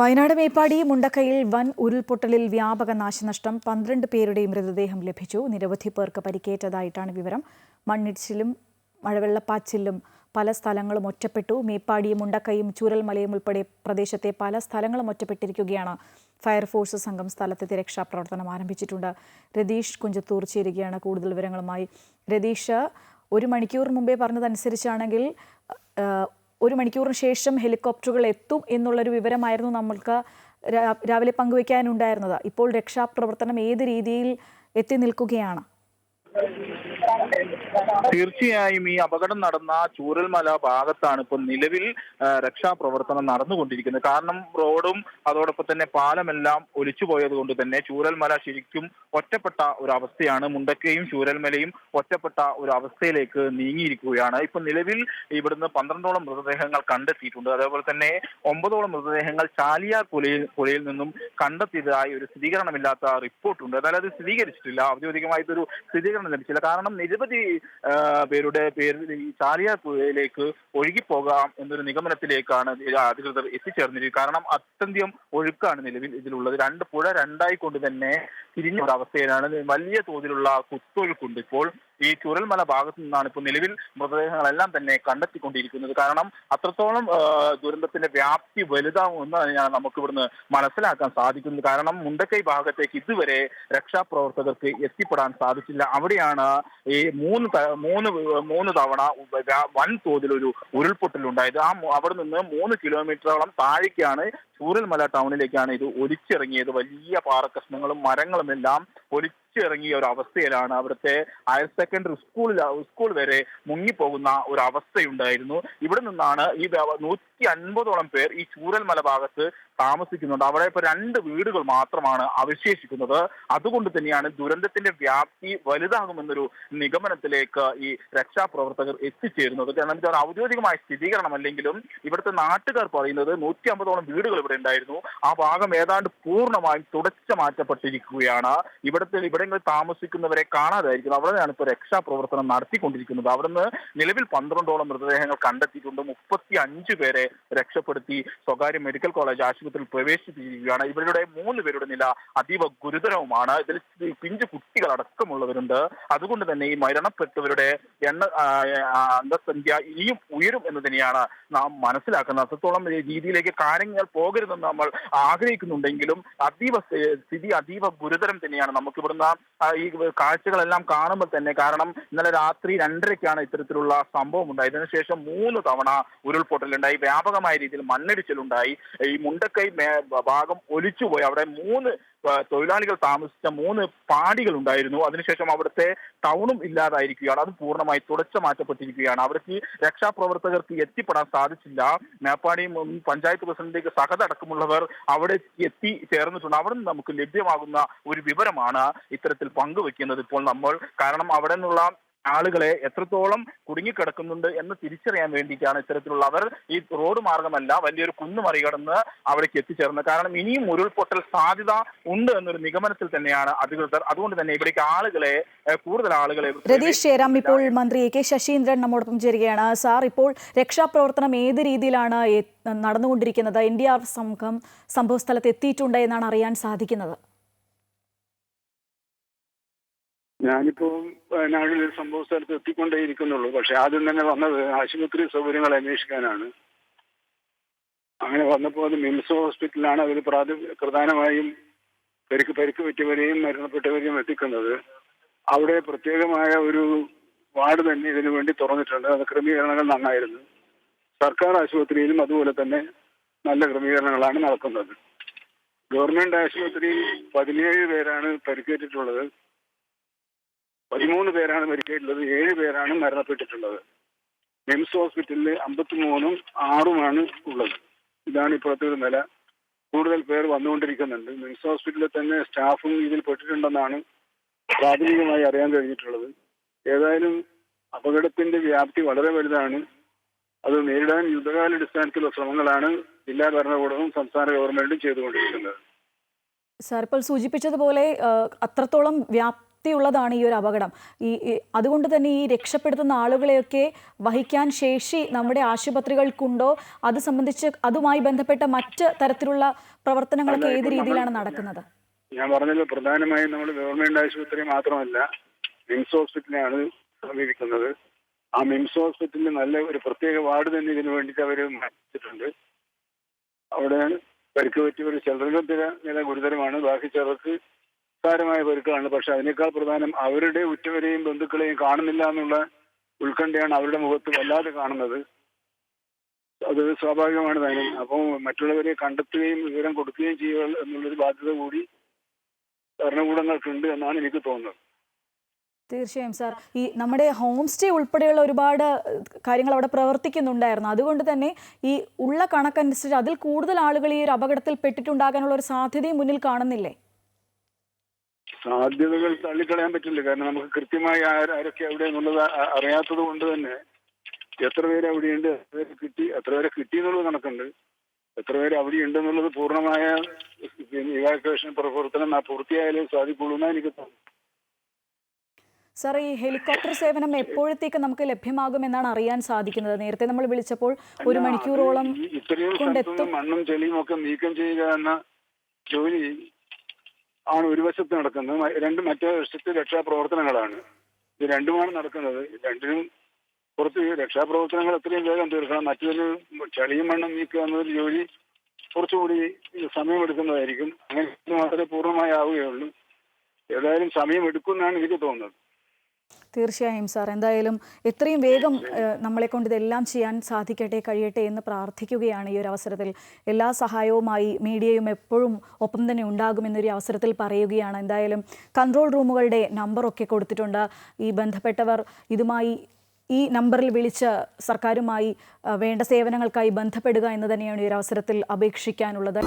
വയനാട് മേപ്പാടി മുണ്ടക്കയിൽ വൻ ഉരുൾപൊട്ടലിൽ വ്യാപക നാശനഷ്ടം പന്ത്രണ്ട് പേരുടെ മൃതദേഹം ലഭിച്ചു. നിരവധി പേർക്ക് പരിക്കേറ്റതായിട്ടാണ് വിവരം. മണ്ണിടിച്ചിലും മഴവെള്ളപ്പാച്ചിലും പല സ്ഥലങ്ങളും ഒറ്റപ്പെട്ടു. മേപ്പാടിയും മുണ്ടക്കയും ചൂരൽമലയും ഉൾപ്പെടെ പ്രദേശത്തെ പല സ്ഥലങ്ങളും ഒറ്റപ്പെട്ടിരിക്കുകയാണ്. ഫയർഫോഴ്സ് സംഘം സ്ഥലത്തെത്തി രക്ഷാപ്രവർത്തനം ആരംഭിച്ചിട്ടുണ്ട്. രതീഷ് കുഞ്ചത്തൂർ ചേരുകയാണ് കൂടുതൽ വിവരങ്ങളുമായി. രതീഷ് ഒരു മണിക്കൂർ മുമ്പേ പറഞ്ഞതനുസരിച്ചാണെങ്കിൽ ഒരു മണിക്കൂറിന് ശേഷം ഹെലികോപ്റ്ററുകൾ എത്തും എന്നുള്ളൊരു വിവരമായിരുന്നു നമ്മൾക്ക് രാവിലെ പങ്കുവയ്ക്കാനുണ്ടായിരുന്നത് ഇപ്പോൾ രക്ഷാപ്രവർത്തനം ഏത് രീതിയിൽ എത്തി നിൽക്കുകയാണ്? തീർച്ചയായും ഈ അപകടം നടന്ന ചൂരൽമല ഭാഗത്താണ് ഇപ്പോൾ നിലവിൽ രക്ഷാപ്രവർത്തനം നടന്നുകൊണ്ടിരിക്കുന്നത്. കാരണം റോഡും അതോടൊപ്പം തന്നെ പാലമെല്ലാം ഒലിച്ചു പോയത് കൊണ്ട് തന്നെ ചൂരൽമല ശരിക്കും ഒറ്റപ്പെട്ട ഒരു അവസ്ഥയാണ് മുണ്ടക്കയും ചൂരൽമലയും ഒറ്റപ്പെട്ട ഒരു അവസ്ഥയിലേക്ക് നീങ്ങിയിരിക്കുകയാണ്. ഇപ്പൊ നിലവിൽ ഇവിടുന്ന് പന്ത്രണ്ടോളം മൃതദേഹങ്ങൾ കണ്ടെത്തിയിട്ടുണ്ട്. അതേപോലെ തന്നെ ഒമ്പതോളം മൃതദേഹങ്ങൾ ചാലിയാർ പുഴയിൽ പുഴയിൽ നിന്നും കണ്ടെത്തിയതായി ഒരു സ്ഥിരീകരണമില്ലാത്ത റിപ്പോർട്ടുണ്ട്. എന്നാലും അത് സ്ഥിരീകരിച്ചിട്ടില്ല. ഔദ്യോഗികമായിട്ടൊരു സ്ഥിരീകരണം ലഭിച്ചില്ല. കാരണം നിരവധി പേരുടെ പേരിൽ ഈ ചാലിയാർ പുഴയിലേക്ക് ഒഴുകിപ്പോകാം എന്നൊരു നിഗമനത്തിലേക്കാണ് അധികൃതർ എത്തിച്ചേർന്നിരിക്കുന്നത്. കാരണം അത്യന്തം ഒഴുക്കാണ് നിലവിൽ ഇതിലുള്ളത്. രണ്ട് പുഴ രണ്ടായി കൊണ്ട് തന്നെ തിരിഞ്ഞ ഒരു വലിയ തോതിലുള്ള കുത്തൊഴുക്കുണ്ട് ഇപ്പോൾ. ഈ ചുരൽമല ഭാഗത്തു നിന്നാണ് ഇപ്പോൾ നിലവിൽ മൃതദേഹങ്ങളെല്ലാം തന്നെ കണ്ടെത്തിക്കൊണ്ടിരിക്കുന്നത്. കാരണം അത്രത്തോളം ദുരന്തത്തിന്റെ വ്യാപ്തി വലുതാവുമെന്ന് തന്നെയാണ് നമുക്ക് ഇവിടുന്ന് മനസ്സിലാക്കാൻ സാധിക്കുന്നത്. കാരണം മുണ്ടക്കൈ ഭാഗത്തേക്ക് ഇതുവരെ രക്ഷാപ്രവർത്തകർക്ക് എത്തിപ്പെടാൻ സാധിച്ചില്ല. അവിടെയാണ് ഈ മൂന്ന് മൂന്ന് മൂന്ന് തവണ വൻ തോതിലൊരു ഉരുൾപൊട്ടലുണ്ടായത് ആ അവിടെ നിന്ന് മൂന്ന് കിലോമീറ്ററോളം താഴേക്കാണ് ചൂരൽമല ടൗണിലേക്കാണ് ഇത് ഒലിച്ചിറങ്ങിയത്. വലിയ പാറക്കഷ്ണങ്ങളും മരങ്ങളും എല്ലാം ഒലിച്ചിറങ്ങിയ ഒരു അവസ്ഥയിലാണ് അവിടുത്തെ ഹയർ സെക്കൻഡറി സ്കൂളിൽ സ്കൂൾ വരെ മുങ്ങിപ്പോകുന്ന ഒരു അവസ്ഥയുണ്ടായിരുന്നു. ഇവിടെ നിന്നാണ് ഈ നൂറ്റി അൻപതോളം പേർ ഈ ചൂരൽമല ഭാഗത്ത് താമസിക്കുന്നുണ്ട്. അവിടെ ഇപ്പൊ രണ്ട് വീടുകൾ മാത്രമാണ് അവശേഷിക്കുന്നത്. അതുകൊണ്ട് തന്നെയാണ് ദുരന്തത്തിന്റെ വ്യാപ്തി വലുതാകുമെന്നൊരു നിഗമനത്തിലേക്ക് ഈ രക്ഷാപ്രവർത്തകർ എത്തിച്ചേരുന്നത്. കാരണം ഇതൊരു ഔദ്യോഗികമായ സ്ഥിരീകരണം അല്ലെങ്കിലും ഇവിടുത്തെ നാട്ടുകാർ പറയുന്നത് നൂറ്റി അമ്പതോളം വീടുകൾ ഇവിടെ ഉണ്ടായിരുന്നു. ആ ഭാഗം ഏതാണ്ട് പൂർണമായും തുടച്ചു മാറ്റപ്പെട്ടിരിക്കുകയാണ്. ഇവിടുത്തെ ഇവിടങ്ങളിൽ താമസിക്കുന്നവരെ കാണാതായിരിക്കുന്നു. അവിടെയാണ് ഇപ്പോൾ രക്ഷാപ്രവർത്തനം നടത്തിക്കൊണ്ടിരിക്കുന്നത്. അവിടുന്ന് നിലവിൽ പന്ത്രണ്ടോളം മൃതദേഹങ്ങൾ കണ്ടെത്തിയിട്ടുണ്ട്. മുപ്പത്തി അഞ്ച് പേരെ രക്ഷപ്പെടുത്തി സ്വകാര്യ മെഡിക്കൽ കോളേജ് ആശുപത്രിയിൽ പ്രവേശിപ്പിച്ചിരിക്കുകയാണ്. ഇവരുടെ മൂന്ന് പേരുടെ നില അതീവ ഗുരുതരവുമാണ്. ഇതിൽ പിഞ്ചു കുട്ടികളടക്കമുള്ളവരുണ്ട്. അതുകൊണ്ട് തന്നെ ഈ മരണപ്പെട്ടവരുടെ എണ്ണ അംഗസംഖ്യ ഇനിയും ഉയരും എന്ന് തന്നെയാണ് നാം മനസ്സിലാക്കുന്നത്. അത്രത്തോളം രീതിയിലേക്ക് കാര്യങ്ങൾ പോകരുതെന്ന് നമ്മൾ ആഗ്രഹിക്കുന്നുണ്ടെങ്കിലും അതീവ സ്ഥ- സ്ഥിതി അതീവ ഗുരുതരം തന്നെയാണ്. നമുക്ക് ഇവിടുന്ന് ആ, ഈ കാഴ്ചകളെല്ലാം കാണുമ്പോൾ തന്നെ കാരണം ഇന്നലെ രാത്രി രണ്ടരയ്ക്കാണ് ഇത്തരത്തിലുള്ള സംഭവം ഉണ്ടായത്. ഇതിനുശേഷം മൂന്ന് തവണ ഉരുൾപൊട്ടലുണ്ടായി. വ്യാപകമായ രീതിയിൽ മണ്ണിടിച്ചിലുണ്ടായി. ഈ മുണ്ടക്കൈ ഭാഗം ഒലിച്ചുപോയി. അവിടെ മൂന്ന് തൊഴിലാളികൾ താമസിച്ച മൂന്ന് പാടികൾ ഉണ്ടായിരുന്നു അതിനുശേഷം അവിടുത്തെ ടൗണും ഇല്ലാതായിരിക്കുകയാണ്. അത് പൂർണമായി തുടച്ചു മാറ്റപ്പെട്ടിരിക്കുകയാണ്. അവിടേക്ക് രക്ഷാപ്രവർത്തകർക്ക് എത്തിപ്പെടാൻ സാധിച്ചില്ല. മേപ്പാടി പഞ്ചായത്ത് പ്രസിഡന്റിലേക്ക് സഹതടക്കമുള്ളവർ അവിടെ എത്തി ചേർന്നിട്ടുണ്ട്. അവിടെ നമുക്ക് ലഭ്യമാകുന്ന ഒരു വിവരമാണ് ഇത്തരത്തിൽ പങ്കുവെക്കുന്നത് ഇപ്പോൾ നമ്മൾ. കാരണം അവിടെ നിന്നുള്ള ആളുകളെ എത്രത്തോളം കുടുങ്ങിക്കിടക്കുന്നുണ്ട് എന്ന് തിരിച്ചറിയാൻ വേണ്ടിയിട്ടാണ് ഇത്തരത്തിലുള്ള അവർ ഈ റോഡ് മാർഗമല്ല വലിയൊരു കുന്ന് മറികടന്ന് അവിടേക്ക് എത്തിച്ചേർന്നത്. കാരണം ഇനിയും ഉരുൾപൊട്ടൽ സാധ്യത ഉണ്ട് എന്നൊരു നിഗമനത്തിൽ തന്നെയാണ് അധികൃതർ. അതുകൊണ്ട് തന്നെ ഇവിടേക്ക് ആളുകളെ കൂടുതൽ ആളുകളെ രതീഷ് ജയറാം ഇപ്പോൾ മന്ത്രി എ കെ ശശീന്ദ്രൻ നമ്മോടൊപ്പം ചേരുകയാണ്. സാർ ഇപ്പോൾ രക്ഷാപ്രവർത്തനം ഏത് രീതിയിലാണ് നടന്നുകൊണ്ടിരിക്കുന്നത്? എൻ ഡി ആർ സംഘം സംഭവസ്ഥലത്ത് എത്തിയിട്ടുണ്ട് എന്നാണ് അറിയാൻ സാധിക്കുന്നത്. ഞാനിപ്പോ വയനാട്ടിൽ സംഭവ സ്ഥലത്ത് എത്തിക്കൊണ്ടേ ഇരിക്കുന്നുള്ളൂ. പക്ഷെ ആദ്യം തന്നെ വന്നത് ആശുപത്രി സൗകര്യങ്ങൾ അന്വേഷിക്കാനാണ്. അങ്ങനെ വന്നപ്പോൾ അത് മിംസ് ഹോസ്പിറ്റലിലാണ് അവർ പ്രധാനമായും പരിക്ക് പരിക്ക് പറ്റിയവരെയും മരണപ്പെട്ടവരെയും എത്തിക്കുന്നത്. അവിടെ പ്രത്യേകമായ ഒരു വാർഡ് തന്നെ ഇതിനു വേണ്ടി തുറന്നിട്ടുണ്ട്. അത് ക്രമീകരണങ്ങൾ നന്നായിരുന്നു. സർക്കാർ ആശുപത്രിയിലും അതുപോലെ തന്നെ നല്ല ക്രമീകരണങ്ങളാണ് നടക്കുന്നത്. ഗവൺമെന്റ് ആശുപത്രിയിൽ പതിനേഴ് പേരാണ് പരിക്കേറ്റിട്ടുള്ളത്. പതിമൂന്ന് പേരാണ് പരിക്കേറ്റുള്ളത് ഏഴ് പേരാണ് മരണപ്പെട്ടിട്ടുള്ളത്. മിംസ് ഹോസ്പിറ്റലിൽ അമ്പത്തിമൂന്നും ആറുമാണ് ഉള്ളത്. ഇതാണ് ഇപ്പോഴത്തെ ഒരു നില. കൂടുതൽ പേർ വന്നുകൊണ്ടിരിക്കുന്നുണ്ട്. മിംസ് ഹോസ്പിറ്റലിൽ തന്നെ സ്റ്റാഫും ഇതിൽ പെട്ടിട്ടുണ്ടെന്നാണ് പ്രാഥമികമായി അറിയാൻ കഴിഞ്ഞിട്ടുള്ളത്. ഏതായാലും അപകടത്തിന്റെ വ്യാപ്തി വളരെ വലുതാണ്. അത് നേരിടാൻ യുദ്ധകാലാടിസ്ഥാനത്തിലുള്ള ശ്രമങ്ങളാണ് ജില്ലാ ഭരണകൂടവും സംസ്ഥാന ഗവൺമെന്റും ചെയ്തുകൊണ്ടിരിക്കുന്നത്. സാർ ഇപ്പോൾ സൂചിപ്പിച്ചതുപോലെ അത്രത്തോളം വ്യാപ് ശക്തിയുള്ളതാണ് ഈ ഒരു അപകടം. ഈ അതുകൊണ്ട് തന്നെ ഈ രക്ഷപ്പെടുത്തുന്ന ആളുകളെയൊക്കെ വഹിക്കാൻ ശേഷി നമ്മുടെ ആശുപത്രികൾക്കുണ്ടോ? അത് സംബന്ധിച്ച് അതുമായി ബന്ധപ്പെട്ട മറ്റ് തരത്തിലുള്ള പ്രവർത്തനങ്ങളൊക്കെ ഏത് രീതിയിലാണ് നടക്കുന്നത്? ഞാൻ പറഞ്ഞല്ലോ പ്രധാനമായും നമ്മൾ ഗവൺമെന്റ് ആശുപത്രി മാത്രമല്ല മിംസ് ഹോസ്പിറ്റലിനാണ് സമീപിക്കുന്നത്. ആ മിംസ് ഹോസ്പിറ്റലിൽ നല്ല ഒരു പ്രത്യേക വാർഡ് തന്നെ ഇതിനു വേണ്ടിയിട്ട് അവർ മാറ്റിയിട്ടുണ്ട്. അവിടെ പരിക്ക് പറ്റിയ ഒരു ചിലർക്ക് നില ഗുരുതരമാണ്. ബാക്കി ചിലർക്ക് സാരമായ പരുക്കളാണ് പക്ഷെ അതിനേക്കാൾ പ്രധാനം അവരുടെ ഉറ്റവരെയും ബന്ധുക്കളെയും കാണുന്നില്ല എന്നുള്ള ഉത്കണ്ഠയാണ് അവരുടെ മുഖത്ത് വല്ലാതെ കാണുന്നത്. അത് സ്വാഭാവികമാണ് താനും. അപ്പോൾ മറ്റുള്ളവരെ കണ്ടെത്തുകയും വിവരം കൊടുക്കുകയും ചെയ്യുക എന്നുള്ളൊരു ബാധ്യത കൂടി ഭരണകൂടങ്ങൾക്കുണ്ട് എന്നാണ് എനിക്ക് തോന്നുന്നത്. തീർച്ചയായും സാർ. ഈ നമ്മുടെ ഹോം സ്റ്റേ ഉൾപ്പെടെയുള്ള ഒരുപാട് കാര്യങ്ങൾ അവിടെ പ്രവർത്തിക്കുന്നുണ്ടായിരുന്നു. അതുകൊണ്ട് തന്നെ ഈ ഉള്ള കണക്കനുസരിച്ച് അതിൽ കൂടുതൽ ആളുകൾ ഈ ഒരു അപകടത്തിൽ പെട്ടിട്ടുണ്ടാകാനുള്ള ഒരു സാധ്യതയും മുന്നിൽ കാണുന്നില്ലേ? സാധ്യതകൾ തള്ളിക്കളയാൻ പറ്റില്ല. കാരണം നമുക്ക് കൃത്യമായി ആരൊക്കെ എവിടെ എന്നുള്ളത് അറിയാത്തത് കൊണ്ട് തന്നെ എത്ര പേര് അവിടെയുണ്ട് എത്ര പേര് കിട്ടി എത്ര പേരെ കിട്ടി എന്നുള്ളത് കണക്കുണ്ട്. എത്ര പേര് അവിടെ ഉണ്ടെന്നുള്ളത് പൂർണമായ ഇവാക്യുവേഷൻ പ്രവർത്തനം ആ പൂർത്തിയായാലേ സാധിക്കുള്ളൂ എന്നാണ് എനിക്ക് തോന്നുന്നത്. സാർ ഈ ഹെലികോപ്റ്റർ സേവനം എപ്പോഴത്തേക്ക് നമുക്ക് ലഭ്യമാകുമെന്നാണ് അറിയാൻ സാധിക്കുന്നത്? നേരത്തെ നമ്മൾ വിളിച്ചപ്പോൾ ഒരു മണിക്കൂറോളം ഇത്രയും മണ്ണും ചെളിയും ഒക്കെ നീക്കം ചെയ്യുക എന്ന ജോലി ആണ് ഒരു വശത്ത് നടക്കുന്നത്. രണ്ട് മറ്റേ വശത്ത് രക്ഷാപ്രവർത്തനങ്ങളാണ്. ഇത് രണ്ടുമാണ് നടക്കുന്നത്. രണ്ടിനും കുറച്ച് രക്ഷാപ്രവർത്തനങ്ങൾ എത്രയും വേഗം തീർക്കണം. മറ്റൊരു ചളിയും മണ്ണും നീക്കുക എന്നൊരു ജോലി കുറച്ചുകൂടി സമയമെടുക്കുന്നതായിരിക്കും. അങ്ങനെ മാത്രമേ പൂർണമായി ആവുകയുള്ളൂ. ഏതായാലും സമയമെടുക്കും എന്നാണ് എനിക്ക് തോന്നുന്നത്. തീർച്ചയായും സാർ. എന്തായാലും എത്രയും വേഗം നമ്മളെ കൊണ്ട് ഇതെല്ലാം ചെയ്യാൻ സാധിക്കട്ടെ കഴിയട്ടെ എന്ന് പ്രാർത്ഥിക്കുകയാണ് ഈ ഒരു അവസരത്തിൽ. എല്ലാ സഹായവുമായി മീഡിയയും എപ്പോഴും ഒപ്പം തന്നെ ഉണ്ടാകുമെന്നൊരു അവസരത്തിൽ പറയുകയാണ്. എന്തായാലും കൺട്രോൾ റൂമുകളുടെ നമ്പറൊക്കെ കൊടുത്തിട്ടുണ്ട്. ഈ ബന്ധപ്പെട്ടവർ ഇതുമായി ഈ നമ്പറിൽ വിളിച്ച് സർക്കാരുമായി വേണ്ട സേവനങ്ങൾക്കായി ബന്ധപ്പെടുക എന്ന് തന്നെയാണ് ഈ ഒരു അവസരത്തിൽ അപേക്ഷിക്കാനുള്ളത്.